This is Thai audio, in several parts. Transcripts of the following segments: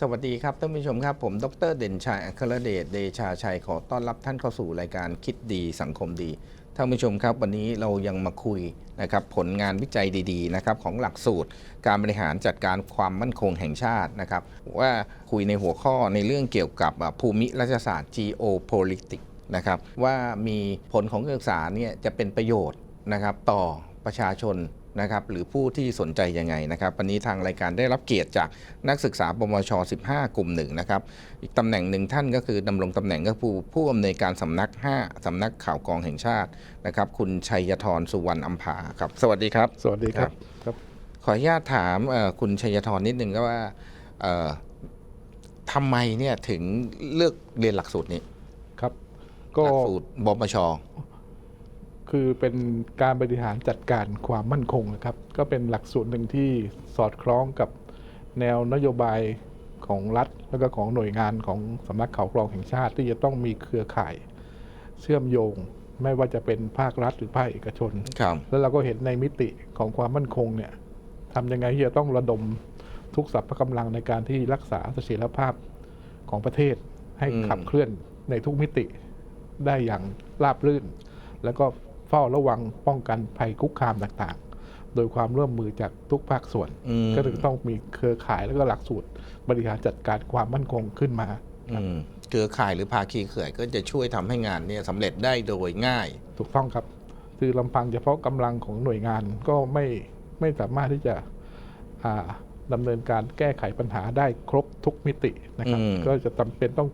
สวัสดีครับท่านผู้ชมครับ ผมดรเด่นชัยอัครเดชเดชาชัยขอต้อนรับท่านเข้าสู่รายการคิดดีสังคมดีท่านผู้ชมครับ วันนี้เรายังมาคุยนะครับผลงานวิจัยดีๆนะครับของหลักสูตร การบริหารจัดการความมั่นคงแห่งชาตินะครับ ว่าคุยในหัวข้อในเรื่องเกี่ยวกับภูมิรัฐศาสตร์ geopolitics นะครับว่ามีผลของการศึกษาเนี่ยจะเป็นประโยชน์นะครับต่อประชาชน นะครับหรือผู้ที่สนใจยังไงนะครับวันนี้ทางรายการได้รับเกียรติจากนักศึกษาปมช 15 กลุ่มหนึ่งนะครับอีกตำแหน่งหนึ่งท่านก็คือดำรงตำแหน่งก็คือผู้อำนวยการสำนัก 5สำนักข่าวกองแห่งชาตินะครับคุณชัยธรสุวรรณอัมพาครับสวัสดีครับ สวัสดีครับครับ ขออนุญาตถามเอ่อคุณชัยธรนิดนึงก็ว่าเอ่อทำไมเนี่ยถึงเลือกเรียนหลักสูตรนี้ครับหก็ลักสูตรบมช คือเป็นการบริหารจัดการความมั่นคงนะครับ ก็เป็นหลักสูตรหนึ่งที่สอดคล้องกับแนวนโยบายของรัฐ แล้วก็ของหน่วยงานของสำนักข่าวกรองแห่งชาติ ที่จะต้องมีเครือข่ายเชื่อมโยง ไม่ว่าจะเป็นภาครัฐหรือภาคเอกชนครับแล้วเราก็เห็นในมิติของความมั่นคงเนี่ยทำยังไงที่จะต้องระดมทุกสรรพกำลังในการที่รักษาเสถียรภาพของประเทศให้อืมขับเคลื่อนในทุกมิติได้อย่างราบรื่น แล้วก็เฝ้าระวังป้องกันภัยคุกคามต่างๆ โดยความร่วมมือจากทุกภาคส่วนอืมก็ถึงต้องมีเครือข่ายแล้วก็หลักสูตร บริหารจัดการความมั่นคงขึ้นมาอืมเครือข่ายหรือภาคีเครือก็จะช่วยทำให้งานเนี่ยสำเร็จได้โดยง่าย ถูกต้องครับ คือลำพังเฉพาะกำลังของหน่วยงานก็ไม่ไม่สามารถที่จะอ่าดำเนินการแก้ไขปัญหาได้ครบทุกมิตินะครับอืมก็จะจำเป็นต้อง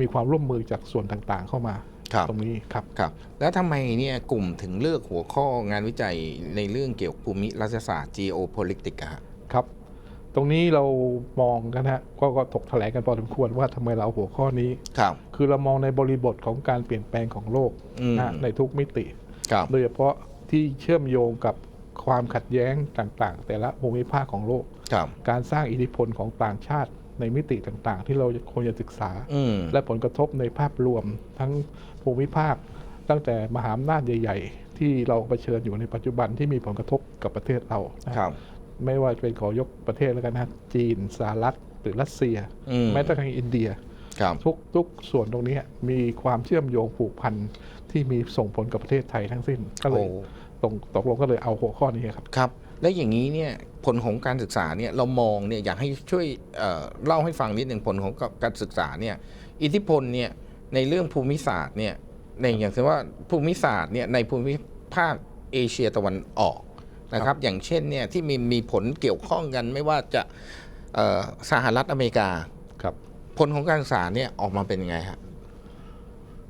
มีความร่วมมือจากส่วนต่างๆเข้ามาครับ ตรงนี้ครับครับ แล้วทำไมเนี่ยกลุ่มถึงเลือกหัวข้องานวิจัยในเรื่องเกี่ยวกับภูมิรัฐศาสตร์ geopolitics อะฮะครับ ตรงนี้เรามองกันนะฮะก็ก็ถกแถลงกันพอสมควรว่าทำไมเราเอาหัวข้อนี้ครับ คือเรามองในบริบทของการเปลี่ยนแปลงของโลกอืมนะฮะในทุกมิติครับโดยเฉพาะที่เชื่อมโยงกับความขัดแย้งต่างๆ แต่ละภูมิภาคของโลกครับการสร้างอิทธิพลของต่างชาติในมิติต่างๆ ที่เราควรจะศึกษาอืมและผลกระทบในภาพรวมทั้ง ภูมิภาค ตั้งแต่มหาอำนาจใหญ่ ๆ ที่เราเผชิญอยู่ในปัจจุบันที่มีผลกระทบกับประเทศเรานะครับ ไม่ว่าจะเป็นขอยกประเทศแล้วกันนะจีนสหรัฐหรือรัสเซียอืมแม้แต่ทางอินเดียครับทุกทุกส่วนตรงนี้มีความเชื่อมโยงผูกพันที่มีส่งผลกับประเทศไทยทั้งสิ้นก็เลยโอ้ตรงตกลงก็เลยเอาหัวข้อนี้ครับครับ และอย่างนี้เนี่ยผลของการศึกษาเนี่ยเรามองเนี่ยอยากให้ช่วยเอ่อเล่าให้ฟังนิดหนึ่งผลของการศึกษาเนี่ยอิทธิพลเนี่ย ในเรื่องภูมิศาสตร์เนี่ยในอย่างเช่นว่าภูมิศาสตร์เนี่ยในภูมิภาคเอเชียตะวันออกนะครับ อย่างเช่นเนี่ยที่มีมีผลเกี่ยวข้องกันไม่ว่าจะเอ่อสหรัฐอเมริกาครับผลของการศึกษาเนี่ยออกมาเป็นยังไงฮะ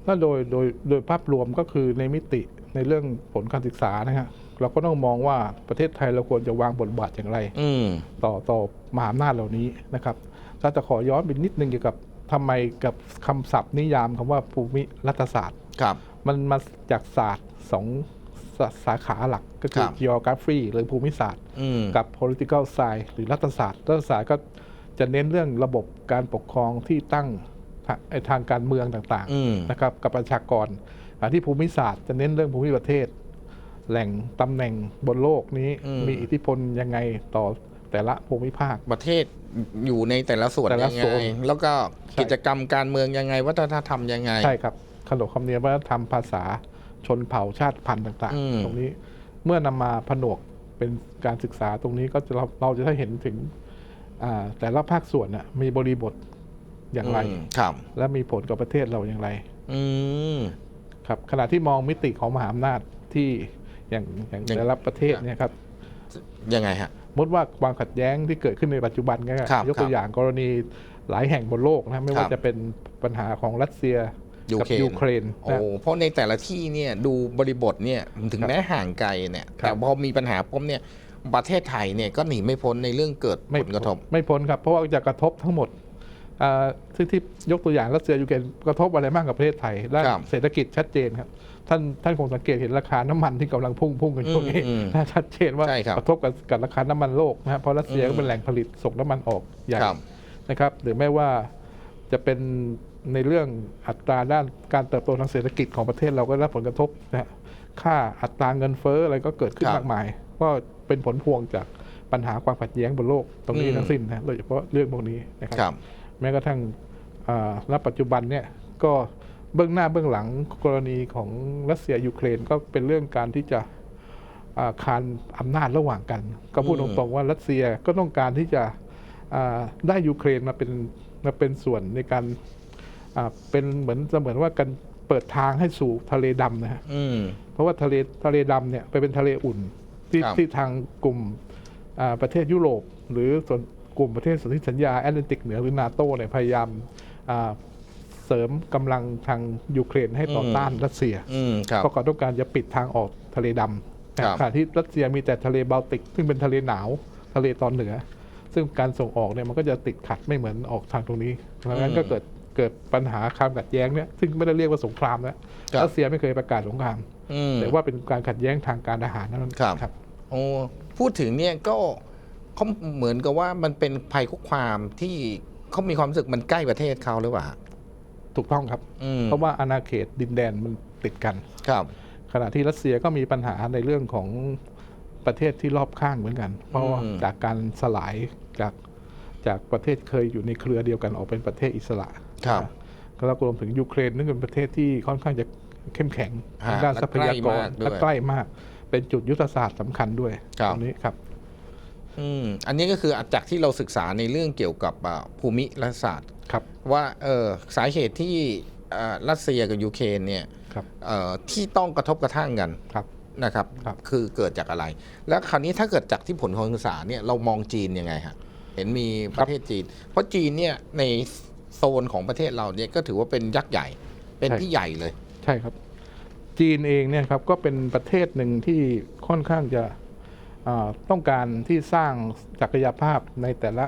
ถ้าโดยโดยโดยภาพรวมก็คือในมิติในเรื่องผลการศึกษานะฮะเราก็ต้องมองว่าประเทศไทยเราควรจะวางบทบาทอย่างไรอืมต่อต่อมหาอำนาจเหล่านี้นะครับถ้าจะขอย้อนไปนิดนึงเกี่ยวกับ ทำไมกับคำศัพท์นิยามคำว่าภูมิรัฐศาสตร์ ครับ มันมาจากศาสตร์สองสาสาขาหลักก็คือครับ geography หรือภูมิศาสตร์ อืม กับ political science หรือรัฐศาสตร์ รัฐศาสตร์ก็จะเน้นเรื่องระบบการปกครองที่ตั้งทาไอ้ทางการเมืองต่างอืม ๆนะครับกับประชากรขณะที่ภูมิศาสตร์จะเน้นเรื่องภูมิประเทศ แหล่งตำแหน่งบนโลกนี้อืมมีอิทธิพลยังไงต่อ แต่ละภูมิภาค ประเทศอยู่ในแต่ละส่วนแต่ละยังไงส่วนแล้วก็ใช่ กิจกรรมการเมืองยังไง วัฒนธรรมยังไง ใช่ครับขนบธรรมเนียมวัฒนธรรมภาษาชนเผ่าชาติพันธุ์ต่างอืม ๆ ตรงนี้เมื่อนำมาผนวกเป็นการศึกษาตรงนี้ก็จะเราเราจะได้เห็นถึงอ่าแต่ละภาคส่วนน่ะมีบริบทอย่างไร มครับและมีผลกับประเทศเราอย่างไร อืม ครับขณะที่มองมิติของมหาอำนาจที่อย่างอย่างอย่าง แต่ละประเทศเนี่ยครับยังไงฮะส มมติว่าความขัดแย้งที่เกิดขึ้นในปัจจุบันก็ครับยกตัวอย่างกรณีหลายแห่งบนโลกนะไม่ครัว่าบจะเป็นปัญหาของรัสเซียยูกัเครนยูเครนโอ้นะเพราะในแต่ละที่เนี่ยดูบริบทเนี่ยถึงครับแม้ห่างไกลเนี่ยครับแต่พอมีปัญหาปุ๊บเนี่ยประเทศไทยเนี่ยก็หนีไม่พ้นในเรื่องเกิดผลกระทบ ไม่พ้นครับเพราะว่าจะกระทบทั้งหมด อ่าซึ่งที่ยกตัวอย่างรัสเซียยูเครนกระทบอะไรบ้างกับประเทศไทยด้านครับเศรษฐกิจชัดเจนครับ ท่านท่านคงสังเกตเห็นราคาน้ำมันที่กำลังพุ่งพุ่งกันช่วงนี้อืมอืมน่าชัดเจนว่าใช่ครับกระทบกับกับราคาน้ำมันโลกนะครับเพราะรัสเซียอืมก็เป็นแหล่งผลิตส่งน้ำมันออกใหญ่ครับนะครับหรือไม่ว่าจะเป็นในเรื่องอัตราด้านการเติบโตทางเศรษฐกิจของประเทศเราก็ได้รับผลกระทบนะฮะค่าอัตราเงินเฟ้ออะไรก็เกิดขึ้นครับมากมาย ก็เป็นผลพวงจากปัญหาความขัดแย้งบนโลกตรงนี้อืม ทั้งสิ้นนะโดยเฉพาะเรื่องพวกนี้นะครับ ครับ แม้กระทั่งอ่าณปัจจุบันเนี่ยก็เบื้องหน้าเบื้องหลังกรณีของรัสเซียยูเครนก็เป็นเรื่องการที่จะอ่าคานอำนาจระหว่างกัน ก็พูดอืตมรงๆว่ารัสเซียก็ต้องการที่จะอ่าได้ยูเครนมาเป็นมาเป็นส่วนในการอ่าเป็นเหมือนเสมือนว่ากันเปิดทางให้สู่ทะเลดำนะฮะอืมเพราะว่าทะเลทะเลดำเนี่ยไปเป็นทะเลอุ่นที่ครับที่ทางกลุ่มอ่าประเทศยุโรป หรือส่วน กลุ่มประเทศสนธิสัญญาแอตแลนติกเหนือหรือนาโตเนี่ยพยายามอ่าเสริมกำลังทางยูเครนให้ต่ออมต้านรัสเซียอืมครับเพราะเขาต้องการจะปิดทางออกทะเลดำครับขณะที่รัสเซียมีแต่ทะเลบาลติก ซึ่งเป็นทะเลหนาวทะเลตอนเหนือ ซึ่งการส่งออกเนี่ยมันก็จะติดขัดไม่เหมือนออกทางตรงนี้ดังนั้นก็เกิดเกิดปัญหาความขัดแย้งเนี่ยซึ่งไม่ได้เรียกว่าสงครามนะครับรัสเซียไม่เคยประกาศสงครามอืมแต่ว่าเป็นการขัดแย้งทางการทหารนั่นครับครับโอ้พูดถึงเนี่ยก็ เขาเหมือนกับว่ามันเป็นภัยคุกคามที่เขามีความรู้สึกมันใกล้ประเทศเขาหรือเปล่า ถูกต้องครับ อืม เพราะว่าอาณาเขตดินแดนมันติดกัน ครับ ขณะที่รัสเซียก็มีปัญหาในเรื่องของประเทศที่รอบข้างเหมือนกัน เพราะว่าอืม จากการสลายจากจากประเทศเคยอยู่ในเครือเดียวกันออกเป็นประเทศอิสระครับ ก็แล้วก็รวมถึงยูเครนนึงเป็นประเทศที่ค่อนข้างจะเข้มแข็งฮะทางด้านทรัพยากรและและใกใกล้ล้มากด้วยมาก เป็นจุดยุทธศาสตร์สำคัญด้วยครับ ตรงนี้ครับ อืมอันนี้ก็คือจากที่เราศึกษาในเรื่องเกี่ยวกับอ่าภูมิรัฐศาสตร์ครับว่าเออสาเหตุที่อ่ารัสเซียกับยูเครนเนี่ยครับเอ่อที่ต้องกระทบกระทั่งกันครับนะครับครับคือเกิดจากอะไร แล้วคราวนี้ถ้าเกิดจากที่ผลของศึกษาเนี่ยเรามองจีนยังไงฮะเห็นมีประเทศจีน เพราะจีนเนี่ยในโซนของประเทศเราเนี่ยก็ถือว่าเป็นยักษ์ใหญ่เป็นพี่ใหญ่เลย ใช่ครับ จีนเองเนี่ยครับก็เป็นประเทศหนึ่งที่ค่อนข้างจะอ่า ต้องการที่สร้างศักยภาพในแต่ละ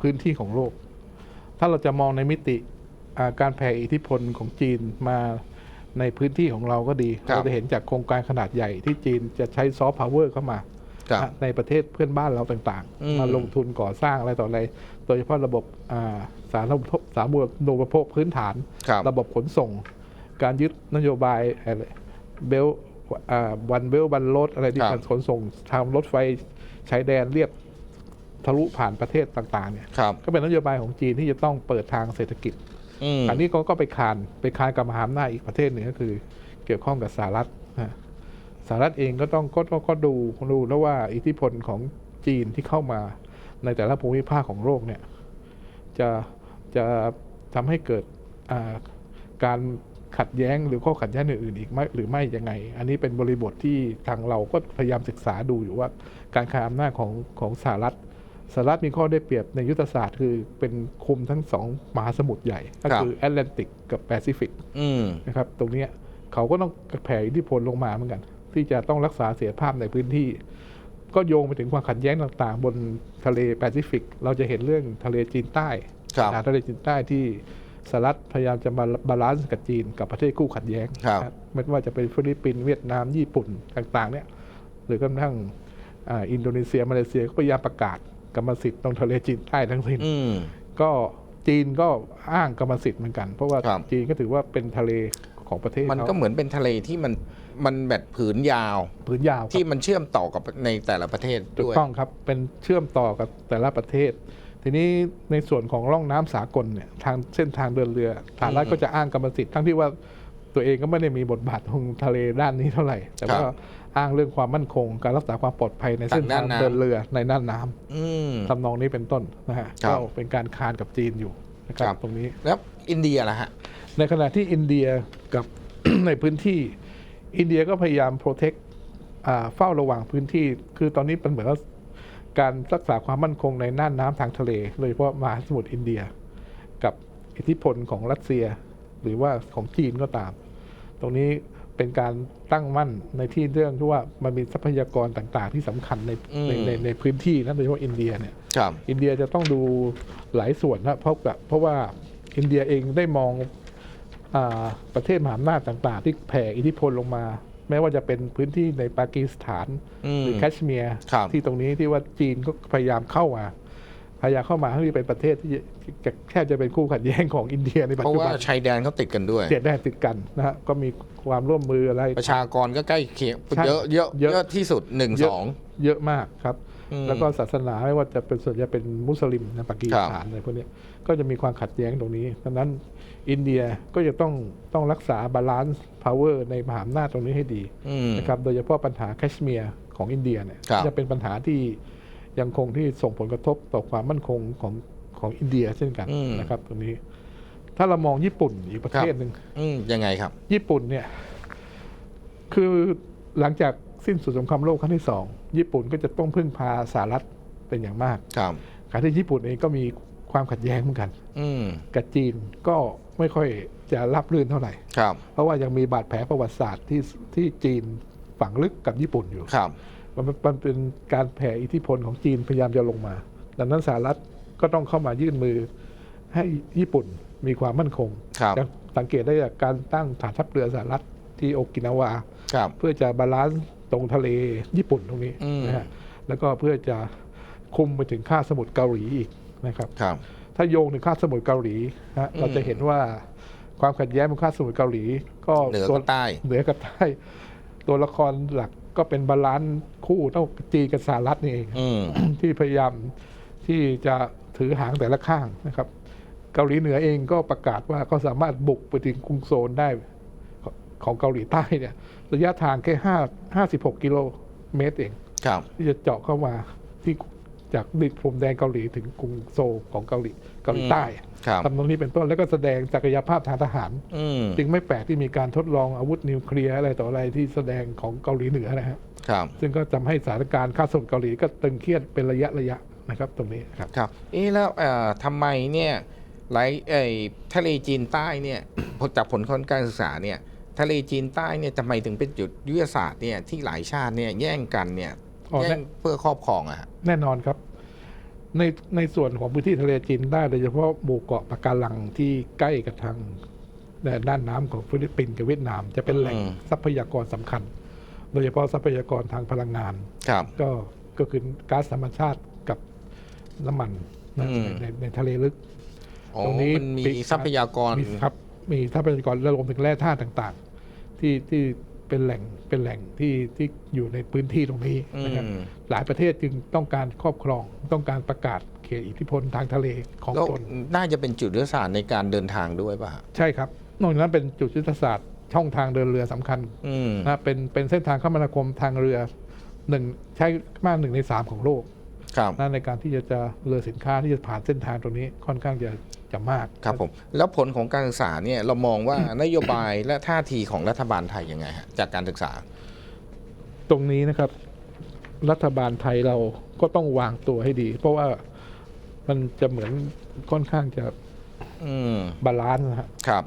พื้นที่ของโลก ถ้าเราจะมองในมิติอ่าการแผ่อิทธิพลของจีนมาในพื้นที่ของเราก็ดีครับเราจะเห็นจากโครงการขนาดใหญ่ที่จีนจะใช้ซอฟต์พาวเวอร์เข้ามาครับนะในประเทศเพื่อนบ้านเราต่างอืมๆมาลงทุนก่อสร้างอะไรต่ออะไร โดยเฉพาะระบบอ่าสาธารณูปโภคสาธารณูปโภคพื้นฐานครับระบบขนส่ง การยึดนโยบายอะไรเบล วันเบลวันรถอะไรที่ครับการขนส่งทางรถไฟชายแดนเรียบทะลุผ่านประเทศต่างๆเนี่ยครับก็เป็นนโยบายของจีนที่จะต้องเปิดทางเศรษฐกิจอืมอันนี้เขาก็ไปคานไปคานกับมหาอำนาจอีกประเทศหนึ่งก็คือ เกี่ยวข้องกับสหรัฐนะสหรัฐเองก็ต้องก็ก็ก็ดูดูแล้วว่าอิทธิพลของจีนที่เข้ามาในแต่ละภูมิภาคของโลกเนี่ย จะจะทำให้เกิดอ่าการ ขัดแย้งหรือข้อขัดแย้งอื่นๆอีกไหมหรือไม่ยังไง อันนี้เป็นบริบทที่ทางเราก็พยายามศึกษาดูอยู่ว่า การคานอำนาจของของสหรัฐสหรัฐมีข้อได้เปรียบในยุทธศาสตร์คือเป็นคุมทั้งสองมหาสมุทรใหญ่ ก็คือแอตแลนติกกับแปซิฟิกอืมนะครับตรงเนี้ยเขาก็ต้องแผ่อิทธิพลลงมาเหมือนกัน ที่จะต้องรักษาเสถียรภาพในพื้นที่ ก็โยงไปถึงความขัดแย้งต่างๆ บนทะเลแปซิฟิก เราจะเห็นเรื่องทะเลจีนใต้ครับปัญหาทะเลจีนใต้ที่ สหรัฐพยายามจะมาบาลานซ์กับจีนกับประเทศคู่ขัดแย้งครับนะไม่ว่าจะเป็นฟิลิปปินส์เวียดนามญี่ปุ่นต่างๆเนี่ยหรือกระทั่งอ่าอินโดนีเซียมาเลเซียก็พยายามประกาศกรรมสิทธิ์ตรงทะเลจีนใต้ทั้งสิ้นอืมก็จีนก็อ้างกรรมสิทธิ์เหมือนกัน เพราะว่าครับจีนก็ถือว่าเป็นทะเลของประเทศมันก็ขาเหมือนเป็นทะเลที่มันมันแบบผืนยาวผืนยาวครับที่มันเชื่อมต่อกับในแต่ละประเทศถูด้กวยต้องครับเป็นเชื่อมต่อกับแต่ละประเทศ ทีนี้ในส่วนของร่องน้ำสากลเนี่ยทางเส้นทางเดินเรือสหรัฐอืมก็จะอ้างกรรมสิทธิ์ทั้งที่ว่าตัวเองก็ไม่ได้มีบทบาททางทะเลด้านนี้เท่าไหร่ แต่ว่าครับอ้างเรื่องความมั่นคง การรักษาความปลอดภัยในเส้นทางทางด้านน้ำเดินเรือในน่านน้ำอืมทำนองนี้เป็นต้นนะฮะครัก็บเป็นการคานกับจีนอยู่นะครับครับตรงนี้แล้วอินเดียล่ะฮะในขณะที่อินเดียกับในพื้นที่อินเดียก็พยายามโปรเทคเฝ้าระวังพื้นที่ คือตอนนี้เป็นเหมือนว่า การรักษาความมั่นคงในน่านน้ำทางทะเล โดยเฉพาะมหาสมุทรอินเดีย กับอิทธิพลของรัสเซีย หรือว่าของจีนก็ตาม ตรงนี้เป็นการตั้งมั่นในที่เรื่องที่ว่ามันมีทรัพยากรต่างๆ ที่สำคัญในอืมในในในพื้นที่นะโดยเฉพาะอินเดียเนี่ยครับอินเดียจะต้องดูหลายส่วนนะเพราะกับเพราะว่าอินเดียเองได้มองอาประเทศมหาอำนาจต่าง ๆ ที่แผ่อิทธิพลลงมา แม้ว่าจะเป็นพื้นที่ในปากีสถานอืมหรือแคชเมียร์ครับที่ตรงนี้ที่ว่าจีนก็พยายามเข้ามาพยายามเข้ามาที่เป็นประเทศที่จะแค่จะเป็นคู่ขัดแย้งของอินเดียในปัจเพราะจุว่าบันชายแดนเขาติดกันด้วยเจ็ดแดนติดกันนะฮะก็มีความร่วมมืออะไร ประชากรก็ใกล้เคียงใช่เยอะเยอะเยอะเยอะที่สุดหนึ่งเยสอะองเยอะมากครับอืมแล้วก็ศาสนาไม่ว่าจะเป็นส่วนใหญ่เป็นมุสลิมในปากีสถานอะไรพวกเนี้ยก็จะมีความขัดแย้งตรงนี้ดังนั้น อินเดียก็จะต้องต้องรักษาบาลานซ์พาวเวอร์ในมหาอำนาจตรงนี้ให้ดีอืมนะครับโดยเฉพาะปัญหาแคชเมียร์ของอินเดียเนี่ยครับจะเป็นปัญหาที่ยังคงที่ส่งผลกระทบต่อความมั่นคงของของอินเดียเช่นกันอืมนะครับตรงนี้ ถ้าเรามองญี่ปุ่นอีกประเทศหนึ่งอืมยังไงครับ ญี่ปุ่นเนี่ย คือหลังจากสิ้นสุดสงครามโลกครั้งที่สองญี่ปุ่นก็จะต้องพึ่งพาสหรัฐเป็นอย่างมากครับขณะที่ญี่ปุ่นเองก็มีความขัดแย้งเหมือนกันอืมกับจีนก็ ไม่ค่อยจะรับรื่นเท่าไหร่ครับ เพราะว่ายังมีบาดแผลประวัติศาสตร์ที่ที่จีนฝังลึกกับญี่ปุ่นอยู่ครับมันมันเป็นการแผ่อิทธิพลของจีนพยายามจะลงมา ดังนั้นสหรัฐก็ต้องเข้ามายื่นมือให้ญี่ปุ่นมีความมั่นคงครับจะสังเกตได้จากการตั้งฐานทัพเรือสหรัฐที่โอกินาวาครับเพื่อจะบาลานซ์ตรงทะเลญี่ปุ่นตรงนี้อืมนะฮะแล้วก็เพื่อจะคุมไปถึงค่าบสมุทรเกาหลีอีกนะครับครับ ถ้าโยงถึงค่าบสมุทรเกาหลีฮะอืมเราจะเห็นว่าความขัดแย้งบนค่าบสมุทรเกาหลี ก็เหนือตัวกับใต้เหนือกับใต้ตัวละครหลักก็เป็นบาลานซ์คู่ต้องจีนกับสหรัฐนี่เองอืมที่พยายามที่จะถือหางแต่ละข้างนะครับ เกาหลีเหนือเองก็ประกาศว่าก็สามารถบุกไปถึงกรุงโซลได้ของเกาหลีใต้เนี่ย ระยะทางแค่ห้าห้าสิบหกกิโลเมตรเองครับที่จะเจาะเข้ามาที่ จากดินพรมแดนเกาหลีถึงกรุงโซลของเกาหลีเกาหลีใต้ครับทำตรงนี้เป็นต้นแล้วก็แสดงศักยภาพทางทหารอืมจึงไม่แปลกที่มีการทดลองอาวุธนิวเคลียร์อะไรต่ออะไรที่แสดงของเกาหลีเหนือนะฮะครับซึ่งก็ทำให้สถานการณ์ข้าศึกเกาหลีก็ตึงเครียดเป็นระยะระยะนะครับตรงนี้ครับครับเอ๊ะแล้วเอ่อทำไมเนี่ยไหลเอ่ยทะเลจีนใต้เนี่ยพอจากผลของการศึกษาเนี่ยทะเลจีนใต้เนี่ยทำไมถึงเป็นจุดยุทธศาสตร์เนี่ยที่หลายชาติเนี่ยแย่งกันเนี่ย อ๋อแย่แน่งเพื่อครอบครองอะฮะแน่นอนครับ ในในส่วนของพื้นที่ทะเลจีนใต้โดยเฉพาะหมู่เกาะปะการังที่ใกล้กับทางด้านน้ำของฟิลิปปินส์กับเวียดนาม จะเป็นแหล่งอืมทรัพยากรสำคัญ โดยเฉพาะทรัพยากรทางพลังงาน ครับ ก็ก็คือก๊าซธรรมชาติกับน้ำมันนะอืม ในในในทะเลลึก อ๋อตรงนี้มันมีปี ทรัพยากร มีครับมีทรัพยากรและรวมถึงแร่ธาตุต่างๆ ที่ที่ เป็นแหล่งเป็นแหล่งที่ที่อยู่ในพื้นที่ตรงนี้อืนะครับมหลายประเทศจึงต้องการครอบครองต้องการประกาศเขตอิทธิพลทางทะเลของแล้วตน น่าจะเป็นจุดยุทธศาสตร์ในการเดินทางด้วยป่ะฮะใช่ครับ นอกจากนั้นเป็นจุดยุทธศาสตร์ช่องทางเดินเรือสำคัญอืม นะเป็นเป็นเส้นทางคมนาคมทางเรือหนึ่งใช้มากหนึ่งในสามของโลก ครับนะในการที่จะจะเรือสินค้าที่จะผ่านเส้นทางตรงนี้ค่อนข้างจะจะมากครับผมแล้วผลของการศึกษาเนี่ยเรามองว่านโยบายและท่าทีของรัฐบาลไทยยังไงฮะจากการศึกษา ตรงนี้นะครับ รัฐบาลไทยเราก็ต้องวางตัวให้ดี เพราะว่ามันจะเหมือนค่อนข้างจะอืมบาลานซ์นะฮะครับ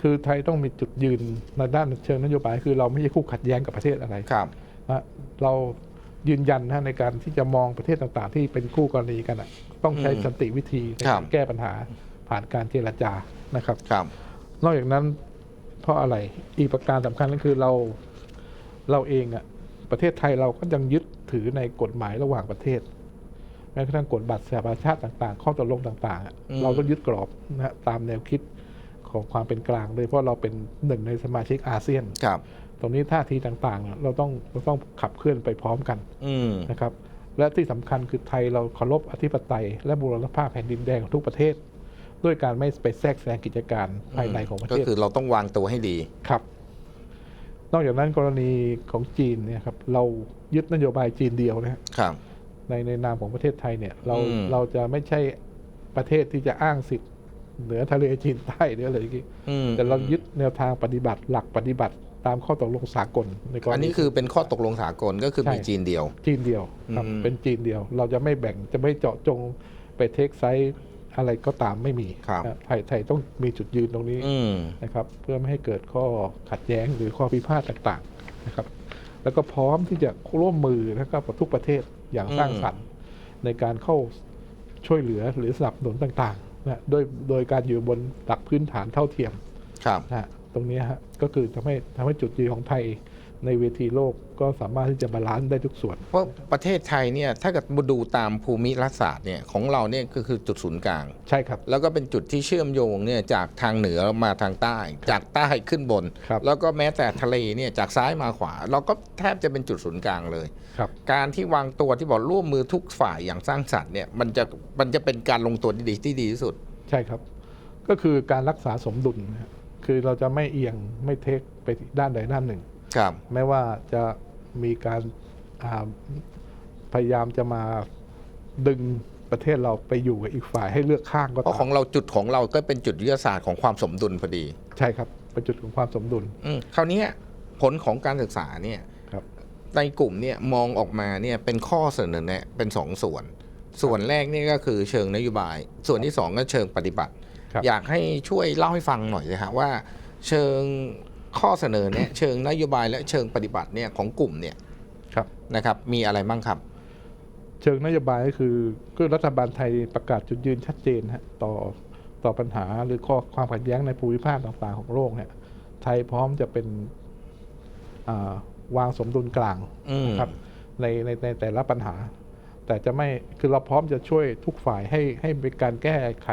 คือไทยต้องมีจุดยืนในด้านเชิงนโยบาย คือเราไม่ใช่คู่ขัดแย้งกับประเทศอะไรครับนะเรา ยืนยันนะฮะในการที่จะมองประเทศต่างๆ ที่เป็นคู่กรณีกันอะต้องใช้อืมสันติวิธีในครักาบรแก้ปัญหาผ่านการเจรจานะครับครับนอกจากนั้นเพราะอะไรอีกประการสำคัญก็คือเราเราเองอะประเทศไทยเราก็ยังยึดถือในกฎหมายระหว่างประเทศแม้กระทั่งกฎบัตรสหประชาชาติต่างๆ ข้อตกลงต่างๆอะอืมเราก็ยึดกรอบนะฮะตามแนวคิดของความเป็นกลางโดยเพราะเราเป็นหนึ่งในสมาชิกอาเซียนครับ ตรงนี้ท่าทีต่างๆเนี่ยเราต้องเราต้องขับเคลื่อนไปพร้อมกันอืมนะครับ และที่สำคัญคือไทยเราเคารพอธิปไตย และบูรณภาพแผ่นดินแดงของทุกประเทศ ด้วยการไม่ไปแทรกแซงกิจการภายในของประก็เทศคือเราต้องวางตัวให้ดีครับ นอกจากนั้นกรณีของจีนเนี่ยครับเรายึดนโยบายจีนเดียวนะฮะครับในในนามของประเทศไทยเนี่ย เราอืมเราจะไม่ใช่ประเทศที่จะอ้างสิทธิ์เหนือทะเลจีนใต้หรืออะไรอย่างงี้อืมแต่เรายึดแนวทางปฏิบัติหลักปฏิบัติ ตามข้อตกลงสากลในกรณีอันนี้คือเป็นข้อตกลงสากลก็คือใช่มีจีนเดียว จีนเดียวครับอืม เป็นจีนเดียว เราจะไม่แบ่งจะไม่เจาะจงไปเทคไซส์อะไรก็ตามไม่มีครับนะไทยไทยต้องมีจุดยืนตรงนี้อืมนะครับ เพื่อไม่ให้เกิดข้อขัดแย้งหรือข้อพิพาทต่างๆนะครับ แล้วก็พร้อมที่จะร่วมมือนะครับกับทุกประเทศอย่างสร้างสรรค์ ในการเข้าช่วยเหลือหรือสนับสนุนต่างๆนะโดยโดยการอยู่บนหลักพื้นฐานเท่าเทียม ครับ นะฮะ ตรงนี้ฮะก็คือทำให้ทำให้จุดยืนของไทยในเวทีโลกก็สามารถที่จะบาลานซ์ได้ทุกส่วน เพราะประเทศไทยเนี่ยถ้าเกิดมาดูตามภูมิรัฐศาสตร์เนี่ยของเราเนี่ยก็คือจุดศูนย์กลาง ใช่ครับ แล้วก็เป็นจุดที่เชื่อมโยงเนี่ยจากทางเหนือมาทางใต้ จากใต้ขึ้นบนครับแล้วก็แม้แต่ทะเลเนี่ยจากซ้ายมาขวา เราก็แทบจะเป็นจุดศูนย์กลางเลยครับการที่วางตัวที่บอกร่วมมือทุกฝ่ายอย่างสร้างสรรค์เนี่ยมันจะมันจะเป็นการลงตัวที่ดีที่ดีที่สุด ใช่ครับ ก็คือการรักษาสมดุลนะครับ คือเราจะไม่เอียงไม่เทคไปด้านใดด้านหนึ่ง ครับแม้ว่าจะมีการอ่าพยายามจะมาดึงประเทศเราไปอยู่กับอีกฝ่ายให้เลือกข้างก็เพราะตาของมเราจุดของเราก็เป็นจุดยุทธศาสตร์ของความสมดุลพอดีใช่ครับเป็นจุดของความสมดุล อืมคราวเนี้ยผลของการศึกษาเนี่ยครับ ในกลุ่มเนี่ยมองออกมาเนี่ยเป็นข้อเสนอแนะเป็นสองส่วน ส่วนแรกนี่ก็คือเชิงนโยบาย ส่วนที่สองก็เชิงปฏิบัติครับ อยากให้ช่วยเล่าให้ฟังหน่อยนะฮะว่า เชิงข้อเสนอเนี่ยเชิงนโยบายและเชิงปฏิบัติเนี่ยของกลุ่มเนี่ยครับนะครับ มีอะไรบ้างครับ เชิงนโยบายก็คือก็รัฐบาลไทยประกาศจุดยืนชัดเจนฮะต่อต่อปัญหาหรือข้อความขัดแย้งในภูมิภาคต่างๆของโลกเนี่ย ไทยพร้อมจะเป็นอ่าวางสมดุลกลางอืมนะครับในในในแต่ละปัญหา แต่จะไม่คือเราพร้อมจะช่วยทุกฝ่ายให้ให้เป็นการแก้ไข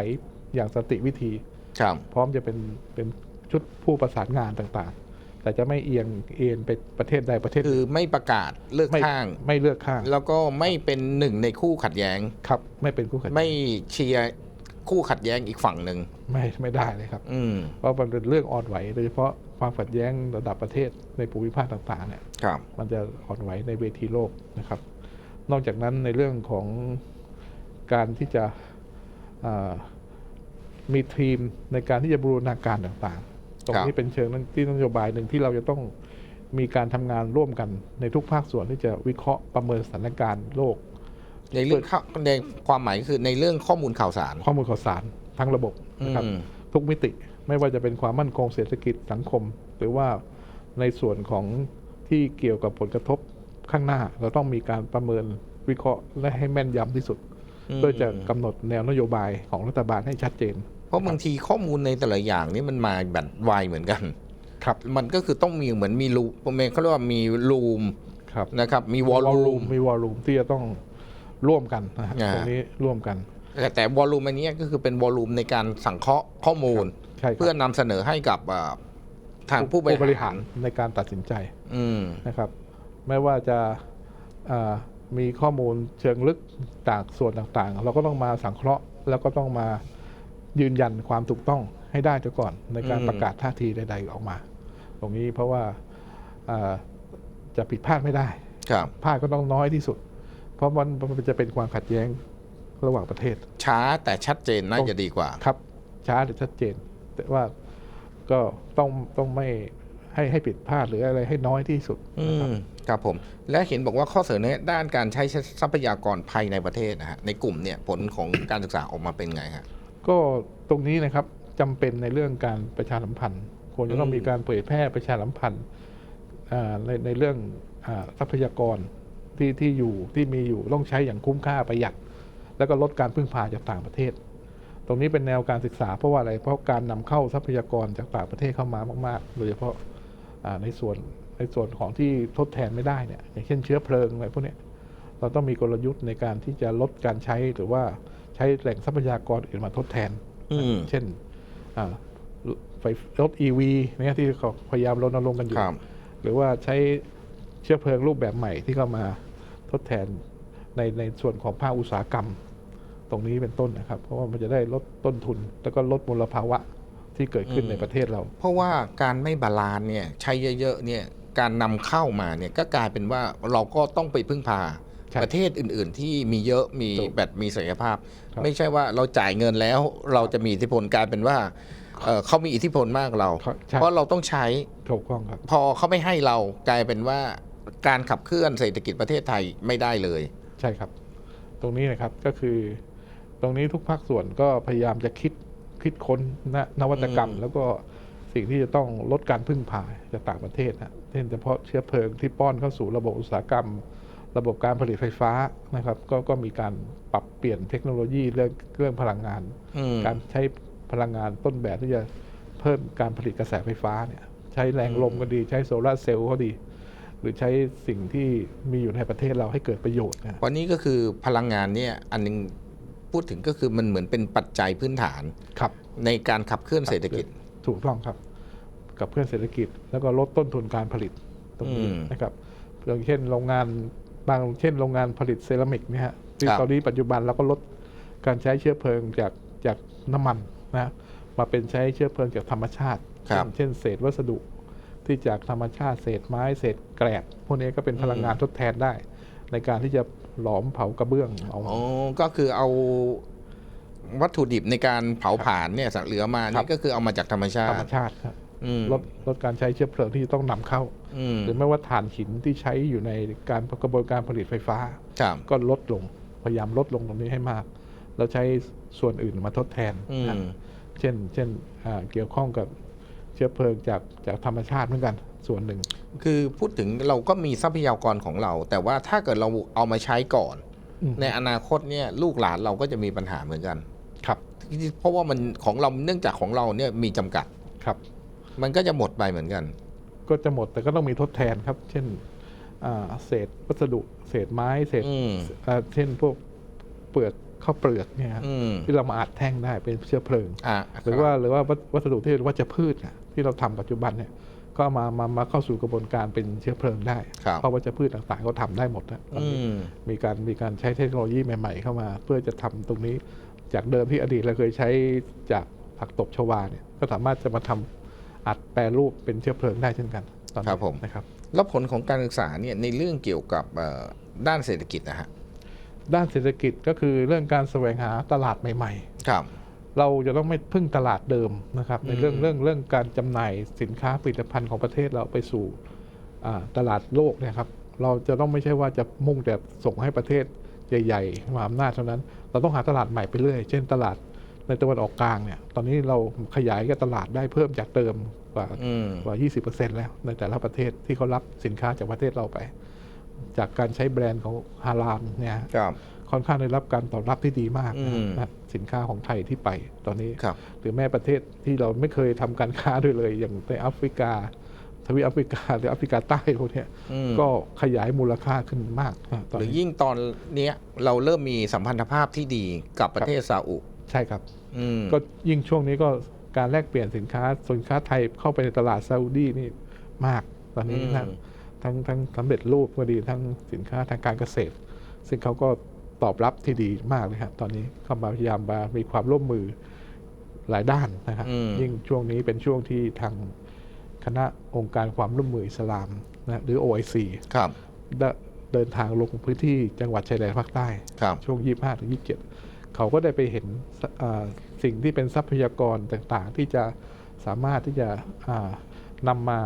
อย่างสันติวิธีครับพร้อมจะเป็นเป็นชุดผู้ประสานงานต่างๆ แต่จะไม่เอียงเอ็นไปประเทศใดประเทศหคืนึ่องไม่ประกาศเลือกไม่ข้าง ไม่เลือกข้าง แล้วก็ไม่เป็นหนึ่งในคู่ขัดแย้งครับ ไม่เป็นคู่ขัดแย้งไม่เชียร์คู่ขัดแย้งอีกฝั่งหนึ่งไม่ไม่ได้เลยครับ อืมเพราะมันเป็นเรื่องอ่อนไหวโดยเฉพาะความขัดแย้งระดับประเทศในภูมิภาคต่างๆเนี่ยครับมันจะอ่อนไหวในเวทีโลกนะครับ นอกจากนั้นในเรื่องของการที่จะอ่า มีทีมในการที่จะบูรณาการต่างๆ ตรงนี้เป็นเชิงที่นโยบายหนึ่งที่เราจะต้องมีการทำงานร่วมกันในทุกภาคส่วนที่จะวิเคราะห์ประเมินสถานการณ์โลก ในเรื่องข้อในความหมายคือในเรื่องข้อมูลข่าวสาร ข้อมูลข่าวสารทั้งระบบนะครับอืมทุกมิติไม่ว่าจะเป็นความมั่นคงเศรษฐกิจสังคม หรือว่าในส่วนของที่เกี่ยวกับผลกระทบข้างหน้า เราต้องมีการประเมินวิเคราะห์และให้แม่นยำที่สุดเพื่อจะกำหนดแนวนโยบายของรัฐบาลให้ชัดเจน เพราะบางทีข้อมูลในแต่ละอย่างนี่มันมาแบบไวเหมือนกันครับมันก็คือต้องมีเหมือนมีรูผมเองเขาเรียกว่ามีรูมครับนะครับ มีวอลลุ่มมีวอลลุ่มที่จะต้องร่วมกันนะฮะอ่าตรงนี้ร่วมกัน แต่แต่วอลลุ่มอันเนี้ยก็คือเป็นวอลลุ่มในการสังเคราะห์ข้อมูลใช่ครับเพื่อนำเสนอให้กับอ่าทางผู้บริหารในการตัดสินใจอืมนะครับ ไม่ว่าจะอ่ามีข้อมูลเชิงลึกต่างส่วนต่างๆ เราก็ต้องมาสังเคราะห์แล้วก็ต้องมา ยืนยันความถูกต้องให้ได้ซะก่อนในการอืมประกาศท่าทีใด ๆ ออกมา ตรงนี้เพราะว่าอ่าจะผิดพลาดไม่ได้ครับพลาดก็ต้องน้อยที่สุด เพราะมันมันจะเป็นความขัดแย้งระหว่างประเทศ ช้าแต่ชัดเจนน่าจะดีกว่าครับ ช้าหรือชัดเจน แต่ว่าก็ต้องต้องไม่ให้ให้ผิดพลาดหรืออะไรให้น้อยที่สุดอืมครับผมและเห็นบอกว่าข้อเสนอแนะด้านการใช้ทรัพยากรภายในประเทศนะฮะในกลุ่มเนี่ยผลของการศึกษาออกมาเป็นไงฮะ ก็ตรงนี้นะครับจำเป็นในเรื่องการประชาสัมพันธ์ควรจะต้องอืมมีการเผยแพร่ประชาสัมพันธ์อ่าในในเรื่องอาทรัพยากรที่ที่อยู่ที่มีอยู่ต้องใช้อย่างคุ้มค่าประหยัด แล้วก็ลดการพึ่งพาจากต่างประเทศ ตรงนี้เป็นแนวการศึกษาเพราะว่าอะไรเพราะการนำเข้าทรัพยากรจากต่างประเทศเข้ามามากๆ โดยเฉพาะอ่าในส่วนในส่วนของที่ทดแทนไม่ได้เนี่ยอย่างเช่นเชื้อเพลิงอะไรพวกเนี้ยเราต้องมีกลยุทธ์ในการที่จะลดการใช้หรือว่าใช้แหล่งทรัพยากรอื่นมาทดแทนอืมเช่นอ่าไฟรถ EV เนี่ยที่เขาพยายามรณรงค์กันอยู่ครับหรือว่าใช้เชื้อเพลิงรูปแบบใหม่ที่เข้ามาทดแทนในในส่วนของภาคอุตสาหกรรม ตรงนี้เป็นต้นนะครับ เพราะว่ามันจะได้ลดต้นทุน แล้วก็ลดมลภาวะที่เกิดขึ้นอืมในประเทศเรา เพราะว่าการไม่บาลานซ์เนี่ยใช้เยอะๆเนี่ยการนำเข้ามาเนี่ยก็กลายเป็นว่าเราก็ต้องไปพึ่งพา ใช่ประเทศอื่น ๆ ที่มีเยอะมีถูกแบบมีศักยภาพ ครับไม่ใช่ว่าเราจ่ายเงินแล้วเราจะมีอิทธิพลกลายเป็นว่าเอ่อเขามีอิทธิพลมากเราใช่ เพราะเราต้องใช้ถูกต้องครับ พอเขาไม่ให้เรากลายเป็นว่าการขับเคลื่อนเศรษฐกิจประเทศไทยไม่ได้เลย ใช่ครับ ตรงนี้นะครับก็คือ ตรงนี้ทุกภาคส่วนก็พยายามจะคิดคิดค้นนนวัตกรรม อืม แล้วก็สิ่งที่จะต้องลดการพึ่งพาจากต่างประเทศนะเช่นเฉพาะเชื้อเพลิงที่ป้อนเข้าสู่ระบบอุตสาหกรรม ระบบการผลิตไฟฟ้านะครับ ก็ก็มีการปรับเปลี่ยนเทคโนโลยีเรื่องเรื่องพลังงานอืมการใช้พลังงานต้นแบบที่จะเพิ่มการผลิตกระแสไฟฟ้าเนี่ยใช้แรงลมก็ดีใช้โซลาร์เซลล์ก็ดี หรือใช้สิ่งที่มีอยู่ในประเทศเราให้เกิดประโยชน์นะวันนี้ก็คือพลังงานเนี่ยอันหนึงพูดถึงก็คือมันเหมือนเป็นปัจจัยพื้นฐานครับในการขับเคลื่อนเศรษฐกิจถูกต้องครับ กับเพื่อนเศรษฐกิจแล้วก็ลดต้นทุนการผลิตตรงนี้อืมนะครับอย่างเช่นโรงงาน บางเช่นโรงงานผลิตเซรามิกเนี่ยฮะที่ครับตอนนี้ปัจจุบันเราก็ลดการใช้เชื้อเพลิงจากจากน้ำมันนะมาเป็นใช้เชื้อเพลิงจากธรรมชาติครับเช่นเศษวัสดุที่จากธรรมชาติเศษไม้เศษแกรบพวกนี้ก็เป็นพลังงานทดแทนได้ ในการที่จะหลอมเผากระเบื้องเอาอ๋อก็คือเอาวัตถุดิบในการเผาผลาญเนี่ยสักเหลือมาครันี่บก็คือเอามาจากธรรมชาธรติรมชาติครับอืม ลดลดการใช้เชื้อเพลิงที่ต้องนำเข้าอืมหรือไม่ว่าถ่านหินที่ใช้อยู่ในการกระบวนการผลิตไฟฟ้าครับก็ลดลงพยายามลดลงตรงนี้ให้มาก แล้วใช้ส่วนอื่นมาทดแทนอืนะมเช่นเช่นอ่าเกี่ยวข้องกับเชื้อเพลิงจากจากธรรมชาติเหมือนกันส่วนหนึ่ง คือพูดถึงเราก็มีทรัพยากรของเรา แต่ว่าถ้าเกิดเราเอามาใช้ก่อนอืมในอนาคตเนี่ยลูกหลานเราก็จะมีปัญหาเหมือนกัน ครับ เพราะว่ามันของเราเนื่องจากของเราเนี่ยมีจำกัดครับ มันก็จะหมดไปเหมือนกัน ก็จะหมดแต่ก็ต้องมีทดแทนครับ เช่นอ่าเศษวัสดุเศษไม้เศษอืมอ่าเช่นพวกเปลือกข้าวเปลือกเนี่ยครับอืมที่เรามาอัดแท่งได้เป็นเชื้อเพลิงอะหรือว่าหรือว่าวัสวัสดุที่เป็นวัชพืชน่ะที่เราทำปัจจุบันเนี่ยก็เอามามามาเข้าสู่กระบวนการเป็นเชื้อเพลิงได้ครับเพราะวัชพืชต่างๆก็ทำได้หมดนะตอนอืนี้มมีการมีการใช้เทคโนโลยีใหม่ๆ เข้ามา เพื่อจะทำตรงนี้จากเดิมที่อดีตเราเคยใช้จากผักตบชวาเนี่ยก็สามารถจะมาทำ อัดแปรรูปเป็นเชื้อเพลิงได้เช่นกันตอนนี้ครับผมนะครับแล้วผลของการศึกษาเนี่ยในเรื่องเกี่ยวกับเอ่อด้านเศรษฐกิจนะฮะด้านเศรษฐกิจก็คือเรื่องการแสวงหาตลาดใหม่ ๆ ครับ เราจะต้องไม่พึ่งตลาดเดิมนะครับ ในเรื่องอืมเรื่องเรื่องการจำหน่ายสินค้าผลิตภัณฑ์ของประเทศเราไปสู่อ่าตลาดโลกเนี่ยครับเราจะต้องไม่ใช่ว่าจะมุ่งแต่ส่งให้ประเทศใหญ่ๆมหาอำนาจเท่านั้น เราต้องหาตลาดใหม่ไปเรื่อย เช่นตลาดในตะวันออกกลางเนี่ย ตอนนี้เราขยายกับตลาดได้เพิ่มจากเดิม กว่าอืมกว่า 20%แล้วในแต่ละประเทศที่เขารับสินค้าจากประเทศเราไป จากการใช้แบรนด์ของฮาลาลเนี่ยครับค่อนข้างได้รับการตอบรับที่ดีมากอืมนะสินค้าของไทยที่ไปตอนนี้ครับหรือแม้ประเทศที่เราไม่เคยทำการค้าด้วยเลย อย่างในแอฟริกา ทวีปแอฟริกาหรือแอฟริกาใต้พวกเนี้ยอืมก็ขยายมูลค่าขึ้นมากนะตอนหรือนี้ยิ่งตอนเนี้ยเราเริ่มมีสัมพันธภาพที่ดีกับประเทศซาอุใช่ครับอืมก็ยิ่งช่วงนี้ก็ การแลกเปลี่ยนสินค้าสินค้าไทยเข้าไปในตลาดซาอุดีนี่มากตอนนี้อืมนะทั้งทั้งสำเร็จรูปก็ดีทั้งสินค้าทางการเกษตร ซึ่งเขาก็ตอบรับที่ดีมากเลยครับตอนนี้เข้ามาพยายามมามีความร่วมมือหลายด้านนะครับอืมยิ่งช่วงนี้เป็นช่วงที่ทางคณะองค์การความร่วมมืออิสลามนะหรือ OIC ครับได้เดินทางลงพื้นที่จังหวัดชายแดนภาคใต้ครับช่วง 25ถึง27 เขาก็ได้ไปเห็นสอ่าสิ่งที่เป็นทรัพยากรต่างๆ ที่จะสามารถที่จะอ่านำมา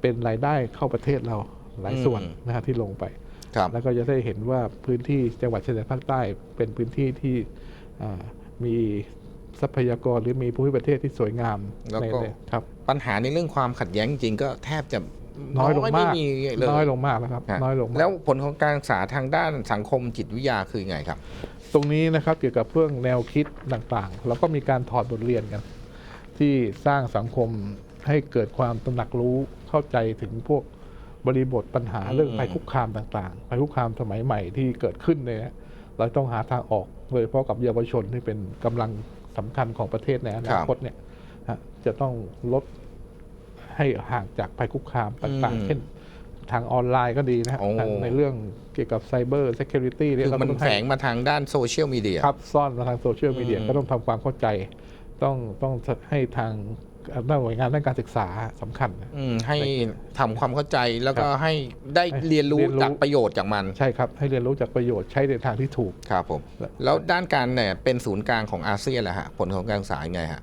เป็นรายได้เข้าประเทศเราหลายส่วนอืมนะฮะที่ลงไปครับแล้วก็จะได้เห็นว่าพื้นที่จังหวัดชายแดนภาคใต้เป็นพื้นที่ที่อ่ามีทรัพยากรหรือมีภูมิประเทศที่สวยงามแล้วในก็ในครับปัญหาในเรื่องความขัดแย้งจริงๆก็แทบจะน้อยลงไม่มากมีเลยน้อยลงมากแล้วครับฮะน้อยลงมากแล้วผลของการศึกษาทางด้านสังคมจิตวิทยาคือไงครับ ตรงนี้นะครับเกี่ยวกับเรื่องแนวคิดต่างๆเราก็มีการถอดบทเรียนกัน ที่สร้างสังคมให้เกิดความตระหนักรู้เข้าใจถึงพวกบริบทปัญหาอืมเรื่องภัยคุกคามต่างๆภัยคุกคามสมัยใหม่ที่เกิดขึ้นเนี่ยเราต้องหาทางออกโดยเฉพาะกับเยาวชนที่เป็นกำลังสำคัญของประเทศในอนาคตเนี่ยฮะจะต้องลดให้ห่างจากภัยคุกคามต่างอืมๆเช่น ทางออนไลน์ก็ดีนะฮะโอ้ทางในเรื่องเกี่ยวกับไซเบอร์ e c u r i t y เนี่ยคือเรามันต้องแฝให้ งมาทางด้านโซเชียลมีเดีย ครับซ่อนมาทางโซเชียลมีเดียอืม ก็ต้องทำความเข้าใจ ต้องต้องให้ทางด้านหน่วยงานด้านการศึกษาสำคัญนะ อืมให้ทำความเข้าใจแล้วก็ครับให้ได้ให้เรียนรู้เรียนรู้ จากประโยชน์จากมัน ใช่ครับ ให้เรียนรู้จากประโยชน์ใช้ในทางที่ถูก ครับผม และแล้วด้านการเนี่ยเป็นศูนย์กลางของอาเซียนแหละฮะ ผลของการศึกษายังไงฮะ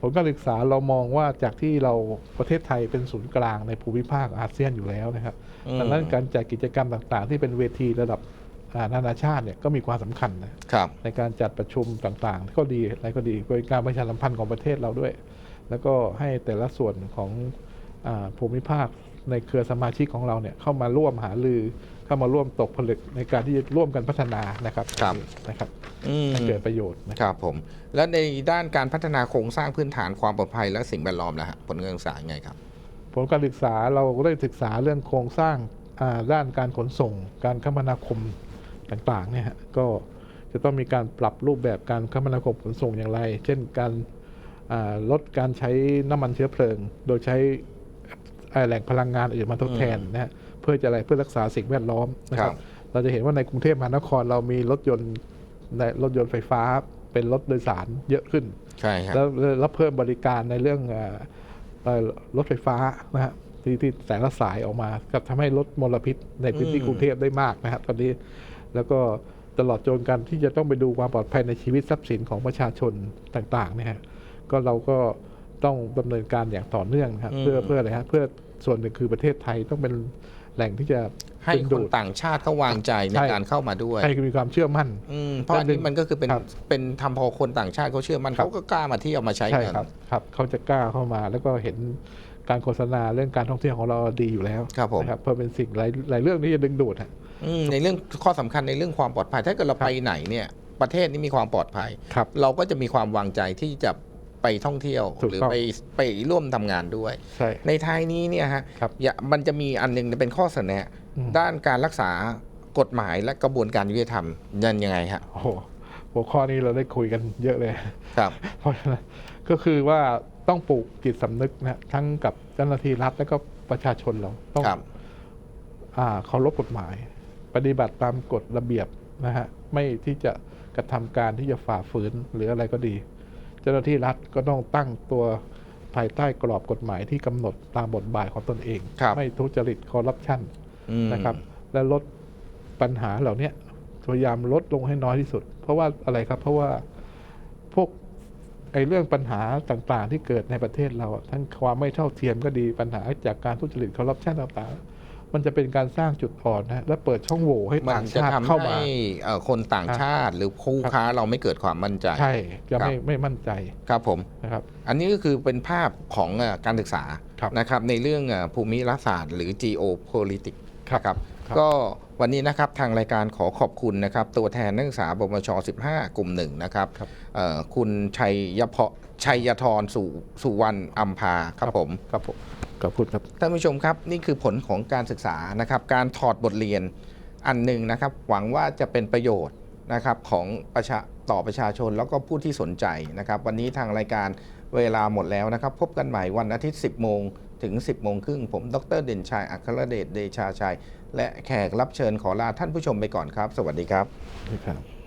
ผลการศึกษาเรามองว่าจากที่เราประเทศไทยเป็นศูนย์กลางในภูมิภาคอาเซียนอยู่แล้วนะครับอืมดังนั้นการจัดกิจกรรมต่างๆ ที่เป็นเวทีระดับอ่านานาชาติเนี่ยก็มีความสำคัญนะครับในการจัดประชุมต่างๆ ก็ดีอะไรก็ดีโดยการประชาสัมพันธ์ของประเทศเราด้วย แล้วก็ให้แต่ละส่วนของอาภูมิภาคในเครือสมาชิกของเราเนี่ยเข้ามาร่วมหารือ เข้ามาร่วมตกผลึกในการที่จะร่วมกันพัฒนานะครับครับ นะครับอืมให้เกิดประโยชน์นะครับผม แล้วในด้านการพัฒนาโครงสร้างพื้นฐานความปลอดภัยและสิ่งแวดล้อมล่ะฮะผลการศึกษายังไงครับ ผลการศึกษาเราก็ได้ศึกษาเรื่องโครงสร้างอ่าด้านการขนส่ง การคมนาคมต่างๆเนี่ยฮะก็จะต้องมีการปรับรูปแบบการคมนาคมขนส่งอย่างไร เช่นการอ่าลดการใช้น้ำมันเชื้อเพลิง โดยใช้อ่าแหล่งพลังงานอื่นมาทดแทนนะฮะเพื่อจะอะไรเพื่อรักษาสิ่งแวดล้อมนะคครัรับบเราจะเห็นว่าในกรุงเทพมหานครเรามีรถยนต์ในรถยนต์ไฟฟ้าเป็นรถโดยสารเยอะขึ้นใช่ครับแล้วแล้วเพิ่มบริการในเรื่องเอ่อเอ่อรถไฟฟ้านะฮะที่ที่แต่ละสายออกมาก็ทำให้ลดมลพิษในพื้นที่อืมกรุงเทพได้มากนะครับตอนนี้แล้วก็ตลอดจนการที่จะต้องไปดูความปลอดภัยในชีวิตทรัพย์สินของประชาชนต่างๆเนี่ยฮะก็เราก็ต้องดำเนินการอย่างต่อเนื่องนะครับเพื่อเพื่ออะไรฮะเพื่อส่วนหนึ่งคือประเทศไทยต้องเป็น แหล่งที่จะให้ดึงคดูนดต่างชาติเขาวางใจในใช่การเข้ามาด้วย ให้มีความเชื่อมั่นอืมเพราะอันนี้มันก็คือเป็นครับเป็นทำพอคนต่างชาติเขาเชื่อมันครับเขาก็กล้ามาเที่ยวมาใช้ใช่เงินครับครับเขาจะกล้าเข้ามาแล้วก็เห็นการโฆษณาเรื่องการท่องเที่ยวของเราดีอยู่แล้วครับผมนะครับเพื่อเป็นสิ่งหลายหลายเรื่องที่จะดึงดูดฮะอืมในเรื่องข้อสำคัญในเรื่องความปลอดภัย ถ้าเกิดเราครับไปไหนเนี่ยประเทศนี้มีความปลอดภัยครับเราก็จะมีความวางใจที่จะ ไปท่องเที่ยว ถูกหรือต้องไปไปร่วมทำงานด้วย ใช่ในท้ายนี้เนี่ยฮะครับอย่ามันจะมีอันหนึงเป็นข้อเสนออืมด้านการรักษากฎหมายและกระบวนการยุติธรรมยันยังไงฮะโอ้โหหัวข้อนี้เราได้คุยกันเยอะเลย ครับ เพราะฉะนั้นก็คือว่าต้องปลูกจิตสำนึกนะฮะทั้งกับเจ้าหน้าที่รัฐและก็ประชาชนเราต้องครับ อ่าเคารพกฎหมาย ปฏิบัติตามกฎระเบียบนะฮะไม่ที่จะกระทำการที่จะฝ่าฝืนหรืออะไรก็ดีเจ้าหน้าที่รัฐก็ต้องตั้งตัวภายใต้กรอบกฎหมายที่กำหนดตามบทบาทของตนเองครับไม่ทุจริตคอร์รัปชันอืมนะครับ และลดปัญหาเหล่าเนี้ยพยายามลดลงให้น้อยที่สุด เพราะว่าอะไรครับ เพราะว่าพวกไอ้เรื่องปัญหาต่างๆ ที่เกิดในประเทศเราอะทั้งความไม่เท่าเทียมก็ดีปัญหาจากการทุจริตคอร์รัปชันต่างๆ มันจะเป็นการสร้างจุดอ่อนนะและเปิดช่องโหว่ให้มัต่านงจะชาติทำเข้ามา ให้เอ่อคนต่างชาติ หรือคู่ค้าเราไม่เกิดความมั่นใจ ใช่จะครับไม่ไม่มั่นใจครับผม นะครับ อันนี้ก็คือเป็นภาพของเอ่อการศึกษาครับ นะครับในเรื่องเอ่อภูมิรัฐศาสตร์หรือ geopolitics ครับนะครับครับ ก็วันนี้นะครับทางรายการขอขอบคุณนะครับ ตัวแทนนักศึกษาบมช 15 กลุ่มหนึ่งนะครับครับ เอ่อคุณชัยยเพาะ ชัยธรสุสุวรรณอัมพาครับผมครับผมขอบคุณครับท่านผู้ชมครับ นี่คือผลของการศึกษานะครับ การถอดบทเรียนอันหนึ่งนะครับ หวังว่าจะเป็นประโยชน์นะครับของประชาต่อประชาชนแล้วก็ผู้ที่สนใจนะครับ วันนี้ทางรายการเวลาหมดแล้วนะครับ พบกันใหม่วันอาทิตย์ 10 โมงถึง 10 โมงครึ่ง ผม ดรเด่นชัย อัครเดช เดชาชัย และแขกรับเชิญขอลาท่านผู้ชมไปก่อนครับ สวัสดีครับนะครับ